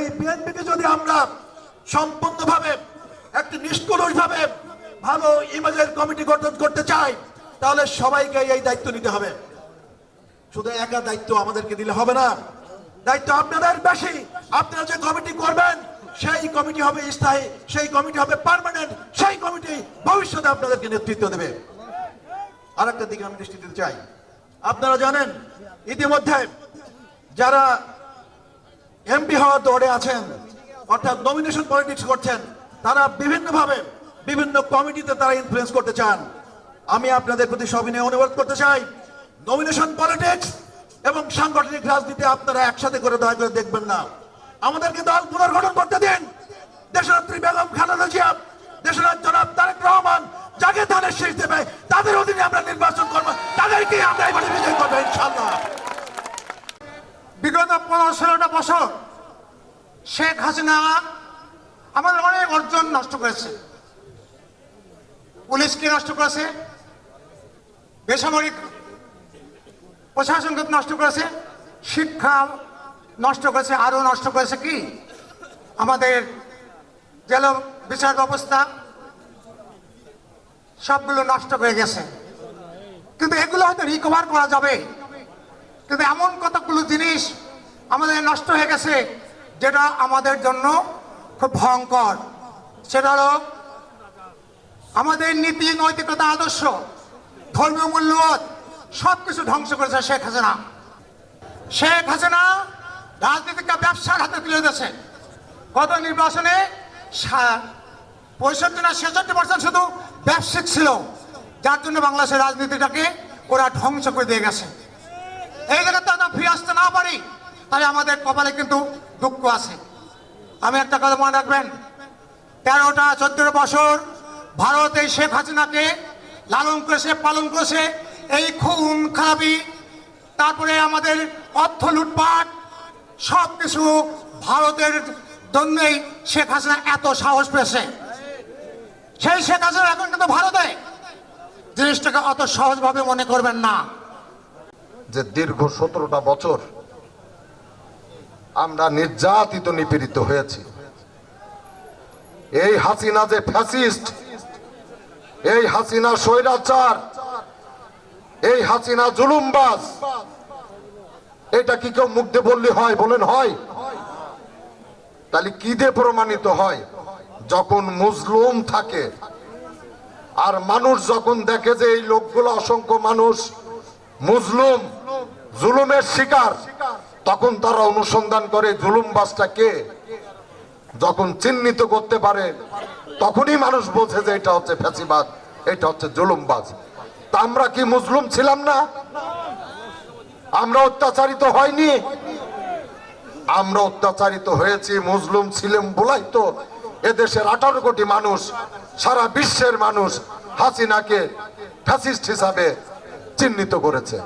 এই বিএনপিকে যদি আমরা সম্পূর্ণভাবে একটি নিষ্কলুষভাবে ভালো ইমেজের কমিটি গঠন করতে চাই, তাহলে সবাইকে এই দায়িত্ব নিতে হবে। শুধু একা দায়িত্ব আমাদেরকে দিলে হবে না। দায়িত্ব আপনাদের বেশি। আপনারা যে কমিটি করবেন, সেই কমিটি হবে স্থায়ী, সেই কমিটি হবে পার্মানেন্ট সেই কমিটি ভবিষ্যতে আপনাদেরকে নেতৃত্ব দেবে। আর একটা দিকে আমি দৃষ্টি দিতে চাই। আপনারা জানেন, ইতিমধ্যে যারা এমপি হওয়ার দৌড়ে আছেন, অর্থাৎ নমিনেশন পলিটিক্স করছেন, তারা বিভিন্নভাবে বিভিন্ন কমিটিতে তারা ইনফ্লুয়েন্স করতে চান। আমি আপনাদের প্রতি সবিনয় অনুরোধ করতে চাই নমিনেশন পলিটিক্স এবং সাংগঠনিক রাজনীতি আপনারা একসাথে করে দয়া করে দেখবেন না। আমাদেরকে দল পুনর্গঠন করতে দিন। দেশনেত্রী বেগম খালেদা জিয়া দেশের জনাব তারেক রহমান যাকে ধানের শেষ দেবে, তাদের অধীনে আমরা নির্বাচন করব তাদেরকে আমরা এবারে বিজয় করব ইনশাল্লাহ বিগত পনেরো ষোলোটা বছর শেখ হাসিনা আমাদের অনেক অর্জন নষ্ট করেছে। পুলিশকে নষ্ট করেছে, বেসামরিক প্রশাসনকে নষ্ট করেছে, শিক্ষা নষ্ট করেছে আরও নষ্ট করেছে কি? আমাদের জেল বিচার ব্যবস্থা সবগুলো নষ্ট হয়ে গেছে। কিন্তু এগুলো হয়তো রিকভার করা যাবে। কিন্তু এমন কতগুলো জিনিস আমাদের নষ্ট হয়ে গেছে, যেটা আমাদের জন্য খুব ভয়ঙ্কর। সেটা হলো আমাদের নীতি, নৈতিকতা, আদর্শ, ধর্মীয় মূল্যবোধ সব কিছু ধ্বংস করেছে শেখ হাসিনা। শেখ হাসিনা রাজনীতিকে ব্যবসার হাতে তুলে দিয়েছে। গত নির্বাচনে পঁয়ষট্টি না ছেষট্টি পার্সেন্ট শুধু ব্যবসায়িক ছিল, যার জন্য বাংলাদেশের রাজনীতিটাকে ওরা ধ্বংস করে দিয়ে গেছে এই জায়গাতে আমরা ফিরে আসতে না পারি, তাহলে আমাদের কপালে কিন্তু দুঃখ আছে। আমি একটা কথা মনে রাখবেন, তেরোটা চোদ্দটা বছর ভারত এই শেখ হাসিনাকে লালন করেছে, পালন করেছে, এই খুন, খারাপি, তারপরে আমাদের অর্থ লুটপাট সব কিছু ভারতের জন্যই শেখ হাসিনা এত সাহস পেয়েছে। সেই শেখ হাসিনা এখন কিন্তু ভারতে। জিনিসটাকে অত সহজভাবে মনে করবেন না। যে দীর্ঘ সতেরোটা বছর আমরা নির্যাতিত, নিপীড়িত হয়েছি। এই হাসিনা যে ফ্যাসিস্ট, এই হাসিনা স্বৈরাচার, এই হাসিনা জুলুমবাজ, এটা কি কেউ মুখ দিয়ে বললে হয়, বলেন হয়? তাহলে কি দিয়ে প্রমাণিত হয়? যখন মুসলুম থাকে, আর মানুষ যখন দেখে যে এই লোকগুলো অসংখ্য মানুষ, মুসলুম, জুলুমের শিকার তখন তারা অনুসন্ধান করে জুলুমবাজটা কে? যখন চিহ্নিত করতে পারে, তখনই মানুষ বোঝে যে এটা হচ্ছে ফ্যাসিবাদ, এটা হচ্ছে জুলুমবাজ। তা আমরা কি মুসলিম ছিলাম না? আমরা অত্যাচারিত হয়নি? আমরা অত্যাচারিত হয়েছি, মুসলিম ছিলাম বলাই তো। এদেশের আঠারো কোটি মানুষ, সারা বিশ্বের মানুষ হাসিনাকে ফ্যাসিস্ট হিসাবে চিহ্নিত করেছে।